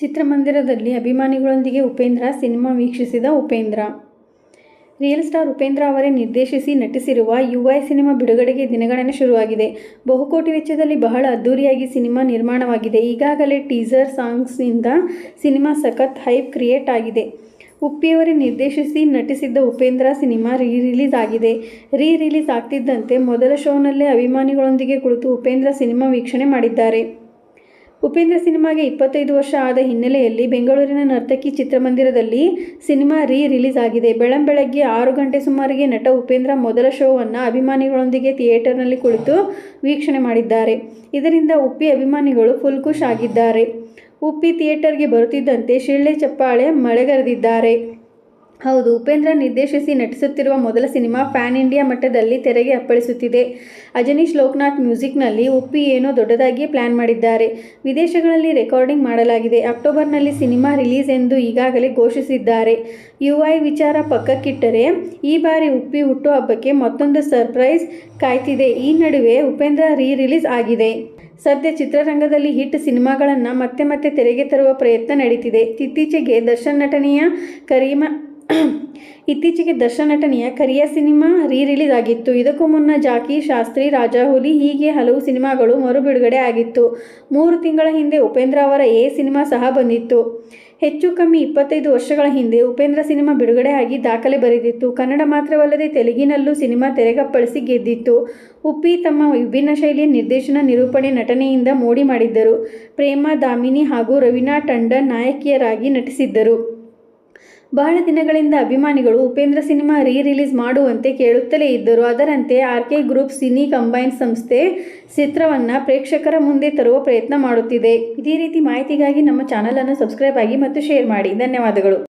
ಚಿತ್ರಮಂದಿರದಲ್ಲಿ ಅಭಿಮಾನಿಗಳೊಂದಿಗೆ ಉಪೇಂದ್ರ ಸಿನಿಮಾ ವೀಕ್ಷಿಸಿದ Upendra. Real star Upendra ಅವರೇ ನಿರ್ದೇಶಿಸಿ ನಟಿಸಿರುವ ಯುವೈ ಸಿನಿಮಾ ಬಿಡುಗಡೆಗೆ ದಿನಗಣನೆ ಶುರುವಾಗಿದೆ. ಬಹುಕೋಟಿ ವೆಚ್ಚದಲ್ಲಿ ಬಹಳ ಅದ್ದೂರಿಯಾಗಿ ಸಿನಿಮಾ ನಿರ್ಮಾಣವಾಗಿದೆ. ಈಗಾಗಲೇ ಟೀಸರ್ ಸಾಂಗ್ಸ್ನಿಂದ ಸಿನಿಮಾ ಸಖತ್ ಹೈಪ್ ಕ್ರಿಯೇಟ್ ಆಗಿದೆ. ಉಪ್ಪಿಯವರೇ ನಿರ್ದೇಶಿಸಿ ನಟಿಸಿದ್ದ ಉಪೇಂದ್ರ ಸಿನಿಮಾ ರೀ ರಿಲೀಸ್ ಆಗಿದೆ. ರೀ ರಿಲೀಸ್ ಆಗ್ತಿದ್ದಂತೆ ಮೊದಲ ಶೋನಲ್ಲೇ ಅಭಿಮಾನಿಗಳೊಂದಿಗೆ ಕುಳಿತು ಉಪೇಂದ್ರ ಸಿನಿಮಾ ವೀಕ್ಷಣೆ ಮಾಡಿದ್ದಾರೆ. ಉಪೇಂದ್ರ ಸಿನಿಮಾಗೆ ಇಪ್ಪತ್ತೈದು ವರ್ಷ ಆದ ಹಿನ್ನೆಲೆಯಲ್ಲಿ ಬೆಂಗಳೂರಿನ ನರ್ತಕಿ ಚಿತ್ರಮಂದಿರದಲ್ಲಿ ಸಿನಿಮಾ ರೀ ರಿಲೀಸ್ ಆಗಿದೆ ಬೆಳಂಬೆಳಗ್ಗೆ ಆರು ಗಂಟೆ ಸುಮಾರಿಗೆ ನಟ ಉಪೇಂದ್ರ ಮೊದಲ ಶೋವನ್ನು ಅಭಿಮಾನಿಗಳೊಂದಿಗೆ ಥಿಯೇಟರ್ನಲ್ಲಿ ಕುಳಿತು ವೀಕ್ಷಣೆ ಮಾಡಿದ್ದಾರೆ. ಇದರಿಂದ ಉಪ್ಪಿ ಅಭಿಮಾನಿಗಳು ಫುಲ್ ಖುಷ್ ಆಗಿದ್ದಾರೆ. ಉಪ್ಪಿ ಥಿಯೇಟರ್ಗೆ ಬರುತ್ತಿದ್ದಂತೆ ಶಿಳ್ಳೆ ಚಪ್ಪಾಳೆ ಮಳೆಗರೆದಿದ್ದಾರೆ. ಹೌದು, ಉಪೇಂದ್ರ ನಿರ್ದೇಶಿಸಿ ನಟಿಸುತ್ತಿರುವ ಮೊದಲ ಸಿನಿಮಾ ಪ್ಯಾನ್ ಇಂಡಿಯಾ ಮಟ್ಟದಲ್ಲಿ ತೆರೆಗೆ ಅಪ್ಪಳಿಸುತ್ತಿದೆ. ಅಜನೀಶ್ ಲೋಕನಾಥ್ ಮ್ಯೂಸಿಕ್ನಲ್ಲಿ ಉಪ್ಪಿ ಏನೋ ದೊಡ್ಡದಾಗಿಯೇ ಪ್ಲಾನ್ ಮಾಡಿದ್ದಾರೆ. ವಿದೇಶಗಳಲ್ಲಿ ರೆಕಾರ್ಡಿಂಗ್ ಮಾಡಲಾಗಿದೆ. ಅಕ್ಟೋಬರ್ನಲ್ಲಿ ಸಿನಿಮಾ ರಿಲೀಸ್ ಎಂದು ಈಗಾಗಲೇ ಘೋಷಿಸಿದ್ದಾರೆ. ಯುಐ ವಿಚಾರ ಪಕ್ಕಕ್ಕಿಟ್ಟರೆ ಈ ಬಾರಿ ಉಪ್ಪಿ ಹುಟ್ಟುಹಬ್ಬಕ್ಕೆ ಮತ್ತೊಂದು ಸರ್ಪ್ರೈಸ್ ಕಾಯ್ತಿದೆ. ಈ ನಡುವೆ ಉಪೇಂದ್ರ ರೀ ರಿಲೀಸ್ ಆಗಿದೆ. ಸದ್ಯ ಚಿತ್ರರಂಗದಲ್ಲಿ ಹಿಟ್ ಸಿನಿಮಾಗಳನ್ನು ಮತ್ತೆ ಮತ್ತೆ ತೆರೆಗೆ ತರುವ ಪ್ರಯತ್ನ ನಡೀತಿದೆ. ಇತ್ತೀಚೆಗೆ ದರ್ಶನ್ ನಟನೆಯ ಕರೀಮ ಇತ್ತೀಚೆಗೆ ದರ್ಶನ್ ನಟನೆಯ ಕರಿಯ ಸಿನಿಮಾ ರೀ ರಿಲೀಸ್ ಆಗಿತ್ತು ಇದಕ್ಕೂ ಮುನ್ನ ಜಾಕಿ, ಶಾಸ್ತ್ರಿ, ರಾಜಾಹುಲಿ ಹೀಗೆ ಹಲವು ಸಿನಿಮಾಗಳು ಮರು ಬಿಡುಗಡೆ ಆಗಿತ್ತು. ಮೂರು ತಿಂಗಳ ಹಿಂದೆ ಉಪೇಂದ್ರ ಅವರ ಎ ಸಿನಿಮಾ ಸಹ ಬಂದಿತ್ತು. ಹೆಚ್ಚು ಕಮ್ಮಿ ಇಪ್ಪತ್ತೈದು ವರ್ಷಗಳ ಹಿಂದೆ ಉಪೇಂದ್ರ ಸಿನಿಮಾ ಬಿಡುಗಡೆ ಆಗಿ ದಾಖಲೆ ಬರೆದಿತ್ತು. ಕನ್ನಡ ಮಾತ್ರವಲ್ಲದೆ ತೆಲುಗಿನಲ್ಲೂ ಸಿನಿಮಾ ತೆರೆಗಪ್ಪಳಿಸಿ ಗೆದ್ದಿತ್ತು. ಉಪ್ಪಿ ತಮ್ಮ ವಿಭಿನ್ನ ಶೈಲಿಯ ನಿರ್ದೇಶನ, ನಿರೂಪಣೆ, ನಟನೆಯಿಂದ ಮೋಡಿ ಮಾಡಿದ್ದರು. ಪ್ರೇಮ, ದಾಮಿನಿ ಹಾಗೂ ರವೀನಾ ಟಂಡನ್ ನಾಯಕಿಯರಾಗಿ ನಟಿಸಿದ್ದರು. ಬಹಳ ದಿನಗಳಿಂದ ಅಭಿಮಾನಿಗಳು ಉಪೇಂದ್ರ ಸಿನಿಮಾ ರೀ ರಿಲೀಸ್ ಮಾಡುವಂತೆ ಕೇಳುತ್ತಲೇ ಇದ್ದರು. ಅದರಂತೆ R K group cine combine ಸಂಸ್ಥೆ ಚಿತ್ರವನ್ನು ಪ್ರೇಕ್ಷಕರ ಮುಂದೆ ತರುವ ಪ್ರಯತ್ನ ಮಾಡುತ್ತಿದೆ. ಇದೇ ರೀತಿ ಮಾಹಿತಿಗಾಗಿ ನಮ್ಮ ಚಾನಲನ್ನು ಸಬ್ಸ್ಕ್ರೈಬ್ ಆಗಿ ಮತ್ತು ಶೇರ್ ಮಾಡಿ. ಧನ್ಯವಾದಗಳು.